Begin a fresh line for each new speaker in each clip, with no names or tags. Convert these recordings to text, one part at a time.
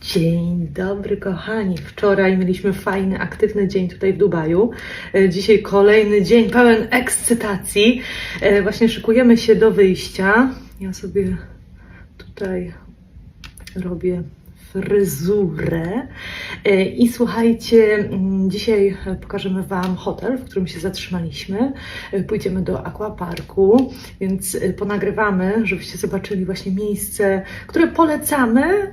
Dzień dobry, kochani. Wczoraj mieliśmy fajny, aktywny dzień tutaj w Dubaju. E, Dzisiaj kolejny dzień pełen ekscytacji. E, Właśnie szykujemy się do wyjścia. Ja sobie tutaj robię fryzurę. E, I słuchajcie, mm, dzisiaj pokażemy Wam hotel, w którym się zatrzymaliśmy. E, Pójdziemy do aquaparku, więc e, ponagrywamy, żebyście zobaczyli właśnie miejsce, które polecamy,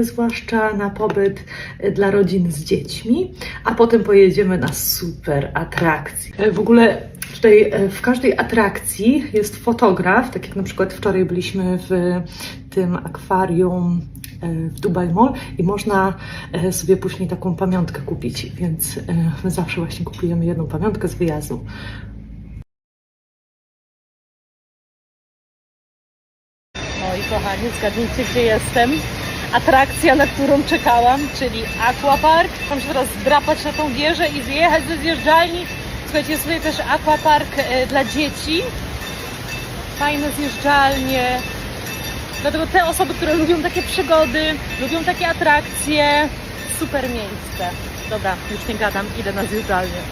zwłaszcza na pobyt dla rodzin z dziećmi, a potem pojedziemy na super atrakcje. W ogóle tutaj w każdej atrakcji jest fotograf, tak jak na przykład wczoraj byliśmy w tym akwarium w Dubai Mall i można e, sobie później taką pamiątkę kupić, więc e, my zawsze właśnie kupujemy jedną pamiątkę z wyjazdu. Moi kochani, zgadnijcie gdzie jestem. Atrakcja, na którą czekałam, czyli Aquapark. Mam się teraz drapać na tą wieżę i zjechać ze zjeżdżalni. Słuchajcie, jest tutaj też Aquapark e, dla dzieci. Fajne zjeżdżalnie. Dlatego te osoby, które lubią takie przygody, lubią takie atrakcje, super miejsce. Dobra, już nie gadam, idę na zjeżdżalnię.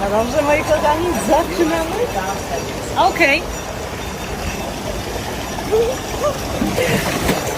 No dobrze, moi kochani, zaczynamy. Okej. Nice.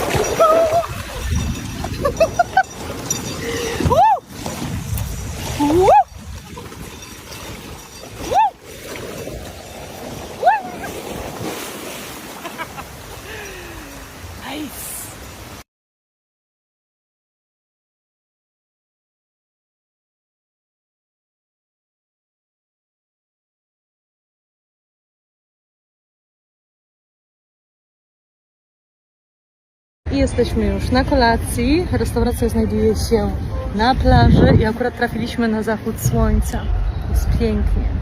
I jesteśmy już na kolacji. Restauracja znajduje się na plaży i akurat trafiliśmy na zachód słońca. Jest pięknie.